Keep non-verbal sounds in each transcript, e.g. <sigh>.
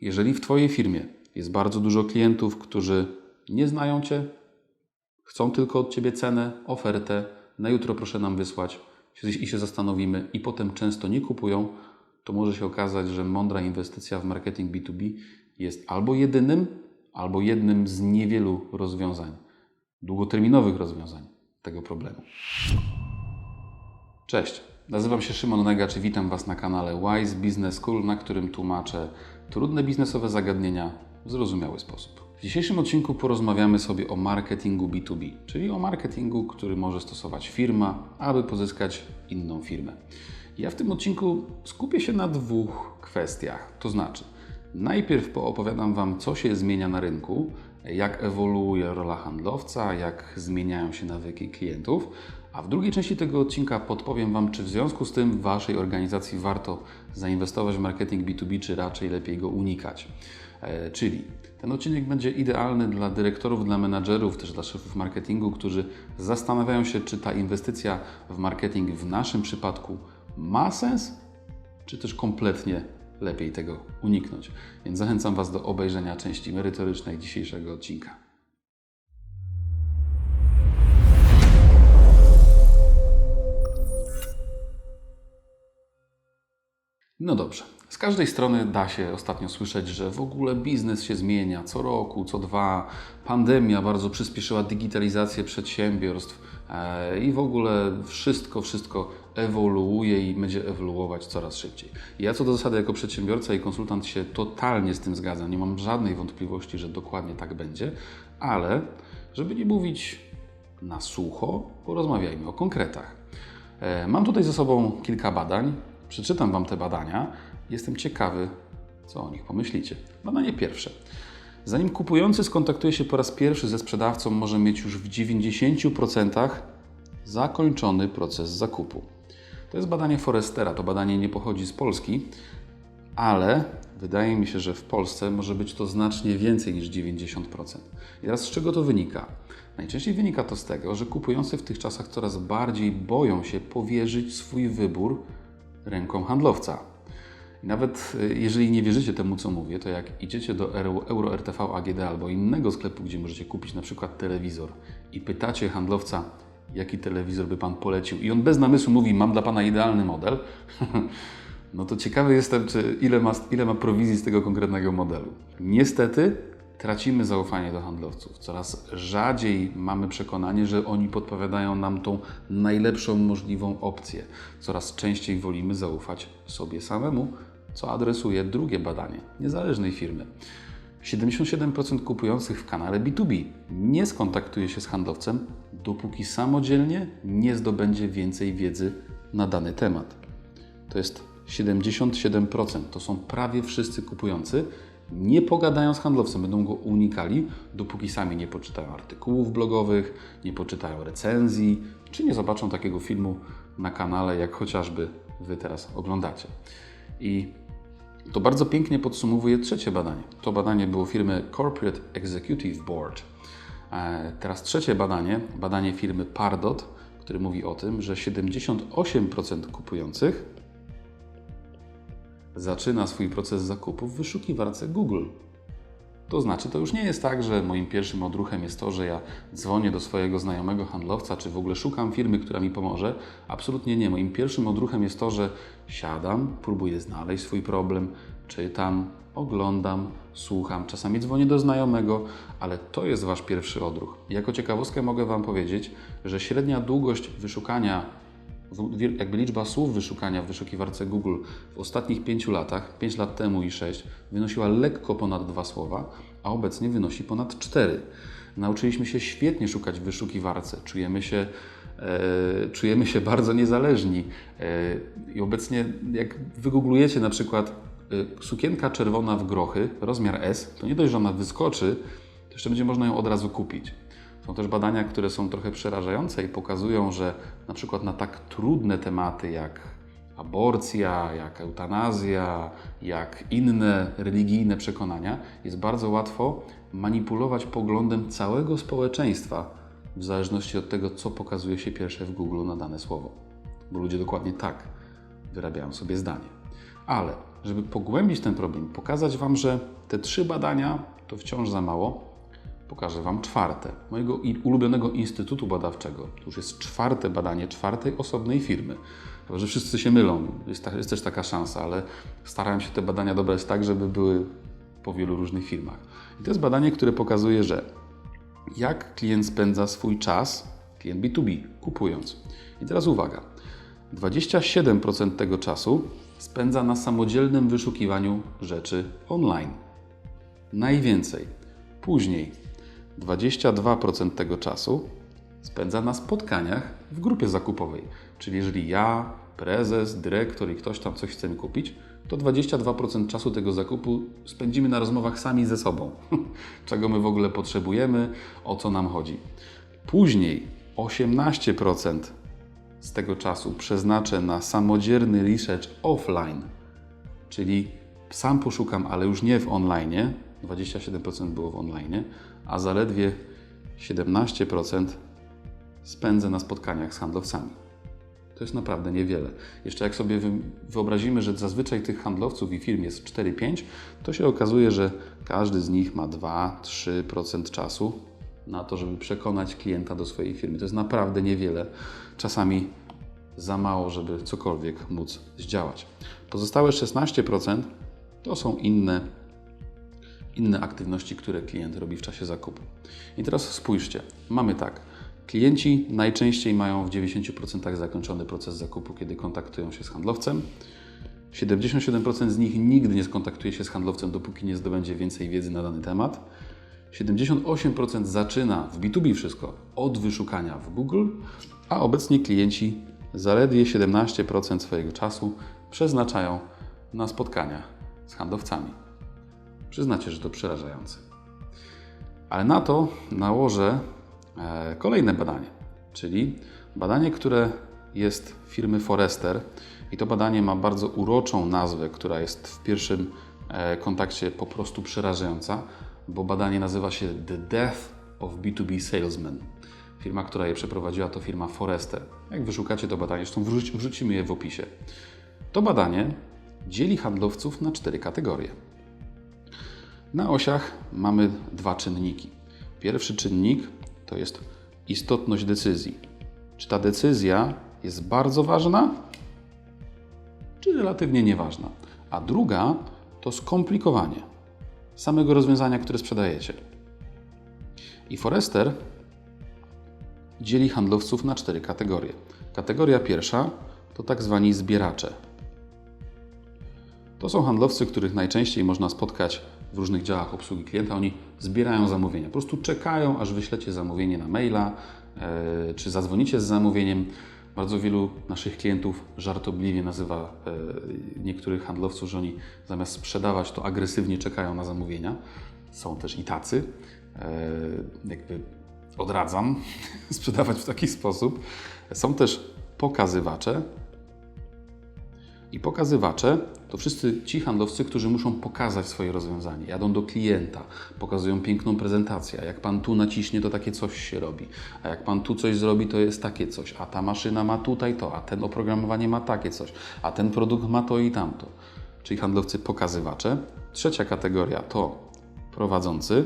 Jeżeli w Twojej firmie jest bardzo dużo klientów, którzy nie znają Cię, chcą tylko od Ciebie cenę, ofertę, na jutro proszę nam wysłać i się zastanowimy, i potem często nie kupują, to może się okazać, że mądra inwestycja w marketing B2B jest albo jedynym, albo jednym z niewielu rozwiązań, długoterminowych rozwiązań tego problemu. Cześć, nazywam się Szymon Negacz i witam Was na kanale Wise Business School, na którym tłumaczę trudne biznesowe zagadnienia w zrozumiały sposób. W dzisiejszym odcinku porozmawiamy sobie o marketingu B2B, czyli o marketingu, który może stosować firma, aby pozyskać inną firmę. Ja w tym odcinku skupię się na dwóch kwestiach, to znaczy najpierw poopowiadam Wam, co się zmienia na rynku, jak ewoluuje rola handlowca, jak zmieniają się nawyki klientów, a w drugiej części tego odcinka podpowiem Wam, czy w związku z tym w Waszej organizacji warto zainwestować w marketing B2B, czy raczej lepiej go unikać. E, czyli ten odcinek będzie idealny dla dyrektorów, dla menadżerów, też dla szefów marketingu, którzy zastanawiają się, czy ta inwestycja w marketing w naszym przypadku ma sens, czy też kompletnie lepiej tego uniknąć. Więc zachęcam Was do obejrzenia części merytorycznej dzisiejszego odcinka. No dobrze. Z każdej strony da się ostatnio słyszeć, że w ogóle biznes się zmienia co roku, co dwa. Pandemia bardzo przyspieszyła digitalizację przedsiębiorstw e, i w ogóle wszystko, wszystko ewoluuje i będzie ewoluować coraz szybciej. Ja co do zasady jako przedsiębiorca i konsultant się totalnie z tym zgadzam. Nie mam żadnej wątpliwości, że dokładnie tak będzie, ale żeby nie mówić na sucho, porozmawiajmy o konkretach. E, Mam tutaj ze sobą kilka badań. Przeczytam Wam te badania. Jestem ciekawy, co o nich pomyślicie. Badanie pierwsze. Zanim kupujący skontaktuje się po raz pierwszy ze sprzedawcą, może mieć już w 90% zakończony proces zakupu. To jest badanie Forestera. To badanie nie pochodzi z Polski, ale wydaje mi się, że w Polsce może być to znacznie więcej niż 90%. I teraz z czego to wynika? Najczęściej wynika to z tego, że kupujący w tych czasach coraz bardziej boją się powierzyć swój wybór ręką handlowca. I nawet y, jeżeli nie wierzycie temu, co mówię, to jak idziecie do Euro, RTV AGD albo innego sklepu, gdzie możecie kupić na przykład telewizor i pytacie handlowca, jaki telewizor by Pan polecił i on bez namysłu mówi, mam dla Pana idealny model, <laughs> no to ciekawy jestem, czy ile ma, ile ma prowizji z tego konkretnego modelu. Niestety tracimy zaufanie do handlowców. Coraz rzadziej mamy przekonanie, że oni podpowiadają nam tą najlepszą możliwą opcję. Coraz częściej wolimy zaufać sobie samemu, co adresuje drugie badanie niezależnej firmy. 77% kupujących w kanale B2B nie skontaktuje się z handlowcem, dopóki samodzielnie nie zdobędzie więcej wiedzy na dany temat. To jest 77%. To są prawie wszyscy kupujący. Nie pogadają z handlowcem, będą go unikali, dopóki sami nie poczytają artykułów blogowych, nie poczytają recenzji, czy nie zobaczą takiego filmu na kanale, jak chociażby Wy teraz oglądacie. I to bardzo pięknie podsumowuje trzecie badanie. To badanie było firmy Corporate Executive Board. E, Teraz trzecie badanie, badanie firmy Pardot, który mówi o tym, że 78% kupujących zaczyna swój proces zakupu w wyszukiwarce Google. To znaczy, to już nie jest tak, że moim pierwszym odruchem jest to, że ja dzwonię do swojego znajomego handlowca, czy w ogóle szukam firmy, która mi pomoże. Absolutnie nie. Moim pierwszym odruchem jest to, że siadam, próbuję znaleźć swój problem, czytam, oglądam, słucham. Czasami dzwonię do znajomego, ale to jest Wasz pierwszy odruch. Jako ciekawostkę mogę Wam powiedzieć, że średnia długość wyszukania jakby liczba słów wyszukania w wyszukiwarce Google w ostatnich 5 latach, 5 lat temu i 6, wynosiła lekko ponad 2 słowa, a obecnie wynosi ponad 4. Nauczyliśmy się świetnie szukać w wyszukiwarce, czujemy się, e, czujemy się bardzo niezależni. E, I obecnie, jak wygooglujecie na przykład e, sukienka czerwona w grochy, rozmiar S, to nie dość, że ona wyskoczy, to jeszcze będzie można ją od razu kupić. Są też badania, które są trochę przerażające i pokazują, że na przykład na tak trudne tematy jak aborcja, jak eutanazja, jak inne religijne przekonania, jest bardzo łatwo manipulować poglądem całego społeczeństwa w zależności od tego, co pokazuje się pierwsze w Google na dane słowo. Bo ludzie dokładnie tak wyrabiają sobie zdanie. Ale żeby pogłębić ten problem, pokazać Wam, że te trzy badania to wciąż za mało, pokażę Wam czwarte, mojego ulubionego instytutu badawczego. To już jest czwarte badanie czwartej osobnej firmy. Chyba, że wszyscy się mylą, jest, ta, jest też taka szansa, ale starałem się te badania dobrać tak, żeby były po wielu różnych firmach. I to jest badanie, które pokazuje, że jak klient spędza swój czas, klient B2B, kupując. I teraz uwaga. 27% tego czasu spędza na samodzielnym wyszukiwaniu rzeczy online. Najwięcej. Później 22% tego czasu spędza na spotkaniach w grupie zakupowej. Czyli jeżeli ja, prezes, dyrektor i ktoś tam coś chcemy kupić, to 22% czasu tego zakupu spędzimy na rozmowach sami ze sobą. <laughs> Czego my w ogóle potrzebujemy, o co nam chodzi. Później 18% z tego czasu przeznaczę na samodzielny research offline, czyli sam poszukam, ale już nie w online, 27% było w online, a zaledwie 17% spędzę na spotkaniach z handlowcami. To jest naprawdę niewiele. Jeszcze jak sobie wy- wyobrazimy, że zazwyczaj tych handlowców i firm jest 4-5, to się okazuje, że każdy z nich ma 2-3% czasu na to, żeby przekonać klienta do swojej firmy. To jest naprawdę niewiele. Czasami za mało, żeby cokolwiek móc zdziałać. Pozostałe 16% to są inne, inne aktywności, które klient robi w czasie zakupu. I teraz spójrzcie, mamy tak. Klienci najczęściej mają w 90% zakończony proces zakupu, kiedy kontaktują się z handlowcem. 77% z nich nigdy nie skontaktuje się z handlowcem, dopóki nie zdobędzie więcej wiedzy na dany temat. 78% zaczyna w B2B wszystko od wyszukania w Google, a obecnie klienci zaledwie 17% swojego czasu przeznaczają na spotkania z handlowcami. Przyznacie, że to przerażające. Ale na to nałożę e, kolejne badanie, czyli badanie, które jest firmy Forrester i to badanie ma bardzo uroczą nazwę, która jest w pierwszym e, kontakcie po prostu przerażająca, bo badanie nazywa się The Death of B2B Salesmen. Firma, która je przeprowadziła, to firma Forrester. Jak wyszukacie to badanie, zresztą wrzuci, wrzucimy je w opisie. To badanie dzieli handlowców na cztery kategorie. Na osiach mamy dwa czynniki. Pierwszy czynnik to jest istotność decyzji. Czy ta decyzja jest bardzo ważna, czy relatywnie nieważna? A druga to skomplikowanie samego rozwiązania, które sprzedajecie. I Forrester dzieli handlowców na cztery kategorie. Kategoria pierwsza to tak zwani zbieracze. To są handlowcy, których najczęściej można spotkać w różnych działach obsługi klienta. Oni zbierają zamówienia. Po prostu czekają, aż wyślecie zamówienie na maila, e, czy zadzwonicie z zamówieniem. Bardzo wielu naszych klientów żartobliwie nazywa e, niektórych handlowców, że oni zamiast sprzedawać, to agresywnie czekają na zamówienia. Są też i tacy. E, jakby odradzam <laughs> sprzedawać w taki sposób. Są też pokazywacze, i pokazywacze to wszyscy ci handlowcy, którzy muszą pokazać swoje rozwiązanie. Jadą do klienta, pokazują piękną prezentację. A jak pan tu naciśnie, to takie coś się robi. A jak pan tu coś zrobi, to jest takie coś. A ta maszyna ma tutaj to, a ten oprogramowanie ma takie coś. A ten produkt ma to i tamto. Czyli handlowcy pokazywacze. Trzecia kategoria to prowadzący.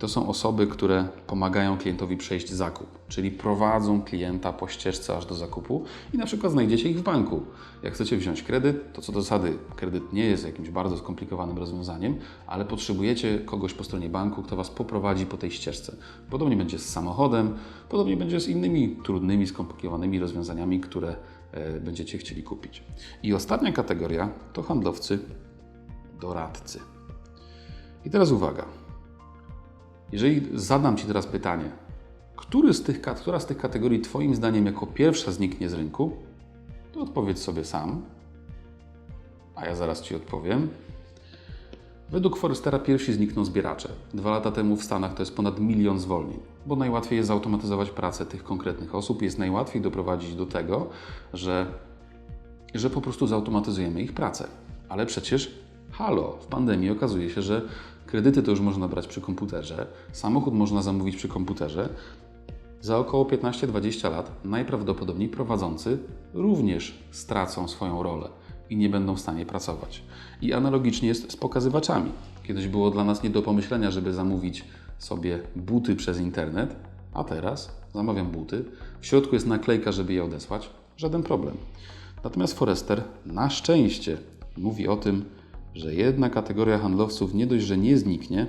To są osoby, które pomagają klientowi przejść zakup, czyli prowadzą klienta po ścieżce aż do zakupu i na przykład znajdziecie ich w banku. Jak chcecie wziąć kredyt, to co do zasady kredyt nie jest jakimś bardzo skomplikowanym rozwiązaniem, ale potrzebujecie kogoś po stronie banku, kto Was poprowadzi po tej ścieżce. Podobnie będzie z samochodem, podobnie będzie z innymi trudnymi, skomplikowanymi rozwiązaniami, które e, będziecie chcieli kupić. I ostatnia kategoria to handlowcy doradcy. I teraz uwaga. Jeżeli zadam Ci teraz pytanie, który z tych, która z tych kategorii Twoim zdaniem jako pierwsza zniknie z rynku, to odpowiedz sobie sam, a ja zaraz Ci odpowiem. Według Forrestera pierwsi znikną zbieracze. Dwa lata temu w Stanach to jest ponad milion zwolnień, bo najłatwiej jest zautomatyzować pracę tych konkretnych osób, jest najłatwiej doprowadzić do tego, że, że po prostu zautomatyzujemy ich pracę. Ale przecież, halo, w pandemii okazuje się, że kredyty to już można brać przy komputerze, samochód można zamówić przy komputerze. Za około 15-20 lat najprawdopodobniej prowadzący również stracą swoją rolę. i nie będą w stanie pracować. I analogicznie jest z pokazywaczami. Kiedyś było dla nas nie do pomyślenia, żeby zamówić sobie buty przez internet, a teraz zamawiam buty. W środku jest naklejka, żeby je odesłać. Żaden problem. Natomiast Forrester na szczęście mówi o tym, że jedna kategoria handlowców nie dość, że nie zniknie,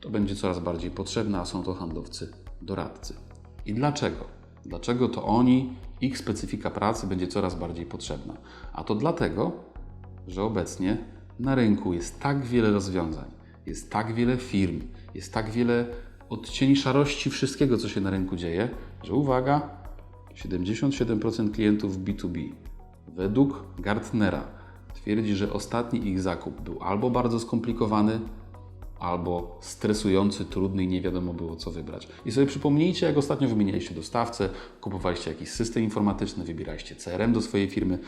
to będzie coraz bardziej potrzebna, a są to handlowcy doradcy. I dlaczego? Dlaczego to oni, ich specyfika pracy będzie coraz bardziej potrzebna? A to dlatego, że obecnie na rynku jest tak wiele rozwiązań, jest tak wiele firm, jest tak wiele odcieni szarości wszystkiego, co się na rynku dzieje, że uwaga, 77% klientów B2B według Gartnera twierdzi, że ostatni ich zakup był albo bardzo skomplikowany, albo stresujący, trudny i nie wiadomo było co wybrać. I sobie przypomnijcie, jak ostatnio wymienialiście dostawcę, kupowaliście jakiś system informatyczny, wybieraliście CRM do swojej firmy.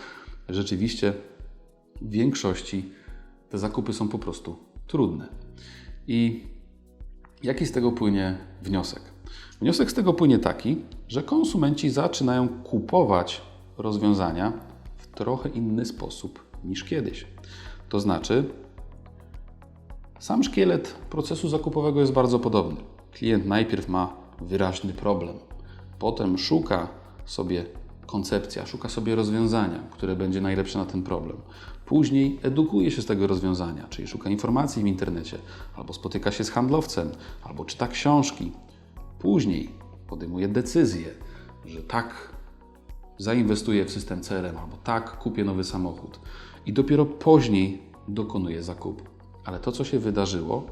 Rzeczywiście w większości te zakupy są po prostu trudne. I jaki z tego płynie wniosek? Wniosek z tego płynie taki, że konsumenci zaczynają kupować rozwiązania w trochę inny sposób niż kiedyś. To znaczy, sam szkielet procesu zakupowego jest bardzo podobny. Klient najpierw ma wyraźny problem, potem szuka sobie koncepcja, szuka sobie rozwiązania, które będzie najlepsze na ten problem. Później edukuje się z tego rozwiązania, czyli szuka informacji w internecie, albo spotyka się z handlowcem, albo czyta książki. Później podejmuje decyzję, że tak zainwestuję w system CRM, albo tak kupię nowy samochód. I dopiero później dokonuje zakupu. Ale to, co się wydarzyło,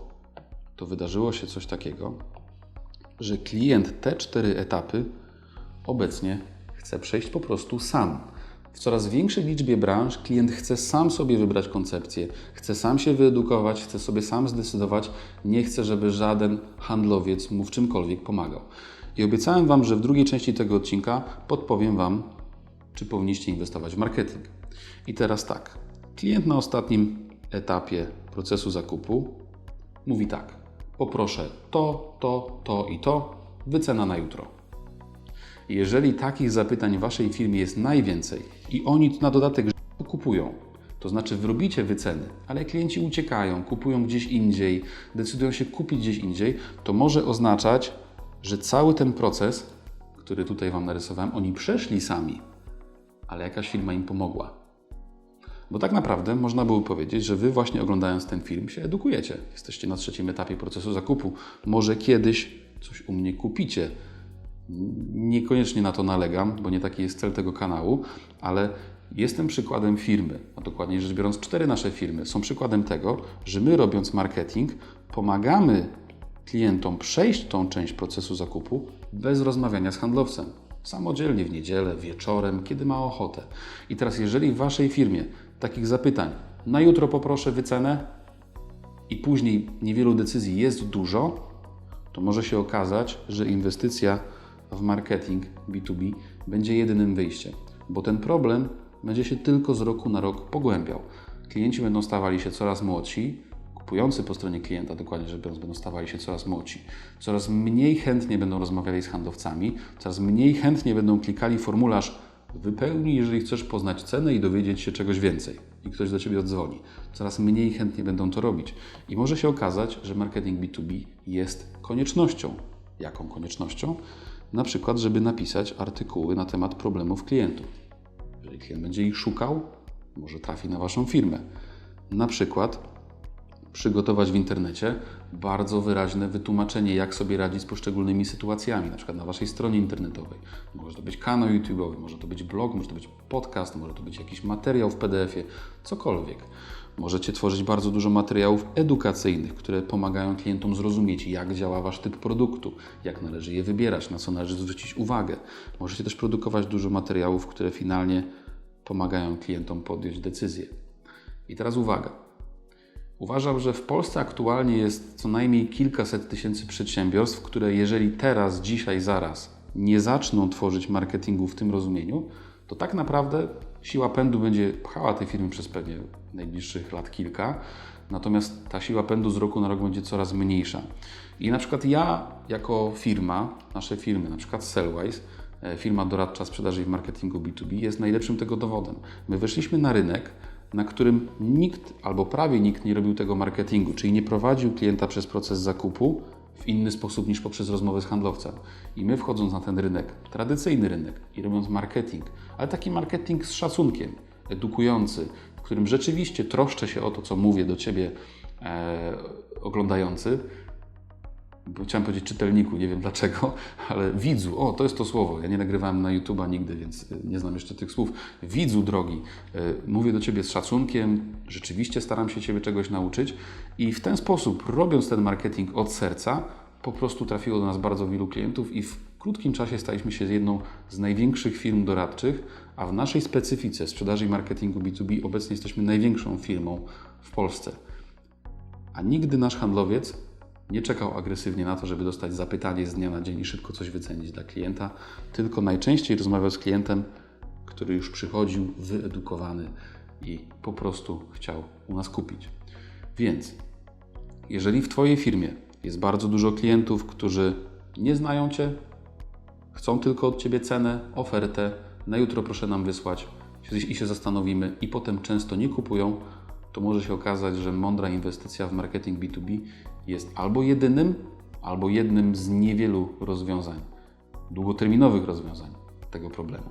to wydarzyło się coś takiego, że klient te cztery etapy obecnie chce przejść po prostu sam. W coraz większej liczbie branż klient chce sam sobie wybrać koncepcję, chce sam się wyedukować, chce sobie sam zdecydować, nie chce, żeby żaden handlowiec mu w czymkolwiek pomagał. I obiecałem Wam, że w drugiej części tego odcinka podpowiem Wam, czy powinniście inwestować w marketing. I teraz tak. Klient na ostatnim etapie procesu zakupu mówi tak: poproszę to, to, to i to, wycena na jutro. Jeżeli takich zapytań w Waszej firmie jest najwięcej i oni na dodatek kupują, to znaczy wy robicie wyceny, ale klienci uciekają, kupują gdzieś indziej, decydują się kupić gdzieś indziej, to może oznaczać, że cały ten proces, który tutaj Wam narysowałem, oni przeszli sami, ale jakaś firma im pomogła. Bo tak naprawdę można było powiedzieć, że Wy właśnie oglądając ten film się edukujecie. Jesteście na trzecim etapie procesu zakupu. Może kiedyś coś u mnie kupicie. Niekoniecznie na to nalegam, bo nie taki jest cel tego kanału, ale jestem przykładem firmy, a dokładniej rzecz biorąc, cztery nasze firmy są przykładem tego, że my robiąc marketing pomagamy klientom przejść tą część procesu zakupu bez rozmawiania z handlowcem. Samodzielnie w niedzielę, wieczorem, kiedy ma ochotę. I teraz, jeżeli w Waszej firmie takich zapytań na jutro poproszę wycenę i później niewielu decyzji jest dużo, to może się okazać, że inwestycja w marketing B2B będzie jedynym wyjściem, bo ten problem będzie się tylko z roku na rok pogłębiał. Klienci będą stawali się coraz młodsi, kupujący po stronie klienta, dokładnie rzecz biorąc, będą stawali się coraz młodsi. Coraz mniej chętnie będą rozmawiali z handlowcami, coraz mniej chętnie będą klikali formularz wypełnij, jeżeli chcesz poznać cenę i dowiedzieć się czegoś więcej. I ktoś do Ciebie odzwoni. Coraz mniej chętnie będą to robić. I może się okazać, że marketing B2B jest koniecznością. Jaką koniecznością? Na przykład, żeby napisać artykuły na temat problemów klientów. Jeżeli klient będzie ich szukał, może trafi na Waszą firmę. Na przykład przygotować w internecie bardzo wyraźne wytłumaczenie, jak sobie radzić z poszczególnymi sytuacjami, na przykład na Waszej stronie internetowej. Może to być kanał YouTube'owy, może to być blog, może to być podcast, może to być jakiś materiał w PDF-ie, cokolwiek. Możecie tworzyć bardzo dużo materiałów edukacyjnych, które pomagają klientom zrozumieć, jak działa Wasz typ produktu, jak należy je wybierać, na co należy zwrócić uwagę. Możecie też produkować dużo materiałów, które finalnie pomagają klientom podjąć decyzję. I teraz uwaga. Uważam, że w Polsce aktualnie jest co najmniej kilkaset tysięcy przedsiębiorstw, które jeżeli teraz, dzisiaj, zaraz nie zaczną tworzyć marketingu w tym rozumieniu, to tak naprawdę siła pędu będzie pchała te firmy przez pewnie najbliższych lat kilka, natomiast ta siła pędu z roku na rok będzie coraz mniejsza. I na przykład ja jako firma, nasze firmy, na przykład Sellwise, e, firma doradcza sprzedaży i marketingu B2B jest najlepszym tego dowodem. My weszliśmy na rynek na którym nikt albo prawie nikt nie robił tego marketingu, czyli nie prowadził klienta przez proces zakupu w inny sposób niż poprzez rozmowę z handlowcem. I my wchodząc na ten rynek, tradycyjny rynek i robiąc marketing, ale taki marketing z szacunkiem, edukujący, w którym rzeczywiście troszczę się o to, co mówię do Ciebie e, oglądający, chciałem powiedzieć czytelniku, nie wiem dlaczego, <laughs> ale widzu, o to jest to słowo. Ja nie nagrywałem na YouTube'a nigdy, więc y, nie znam jeszcze tych słów. Widzu drogi, y, mówię do Ciebie z szacunkiem, rzeczywiście staram się Ciebie czegoś nauczyć i w ten sposób, robiąc ten marketing od serca, po prostu trafiło do nas bardzo wielu klientów i w krótkim czasie staliśmy się jedną z największych firm doradczych, a w naszej specyfice sprzedaży i marketingu B2B obecnie jesteśmy największą firmą w Polsce. A nigdy nasz handlowiec nie czekał agresywnie na to, żeby dostać zapytanie z dnia na dzień i szybko coś wycenić dla klienta, tylko najczęściej rozmawiał z klientem, który już przychodził wyedukowany i po prostu chciał u nas kupić. Więc jeżeli w Twojej firmie jest bardzo dużo klientów, którzy nie znają Cię, chcą tylko od Ciebie cenę, ofertę, na jutro proszę nam wysłać i się zastanowimy i potem często nie kupują, to może się okazać, że mądra inwestycja w marketing B2B jest albo jedynym, albo jednym z niewielu rozwiązań, długoterminowych rozwiązań tego problemu.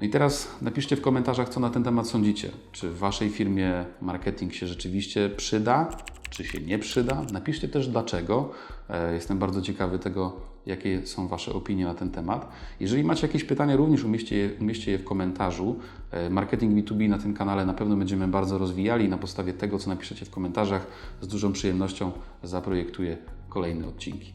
No i teraz napiszcie w komentarzach, co na ten temat sądzicie. Czy w Waszej firmie marketing się rzeczywiście przyda, czy się nie przyda? Napiszcie też dlaczego. E, Jestem bardzo ciekawy tego, jakie są Wasze opinie na ten temat. Jeżeli macie jakieś pytania, również umieśćcie je, umieśćcie je w komentarzu. E, Marketing B2B na tym kanale na pewno będziemy bardzo rozwijali na podstawie tego, co napiszecie w komentarzach, z dużą przyjemnością zaprojektuję kolejne odcinki.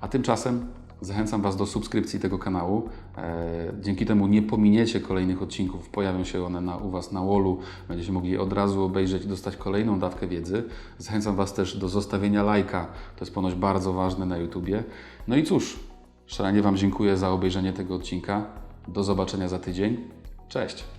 A tymczasem zachęcam Was do subskrypcji tego kanału. E, Dzięki temu nie pominiecie kolejnych odcinków, pojawią się one na, u Was na wallu, będziecie mogli od razu obejrzeć i dostać kolejną dawkę wiedzy. Zachęcam Was też do zostawienia lajka, to jest ponoć bardzo ważne na YouTubie. No i cóż, szalenie Wam dziękuję za obejrzenie tego odcinka. Do zobaczenia za tydzień. Cześć!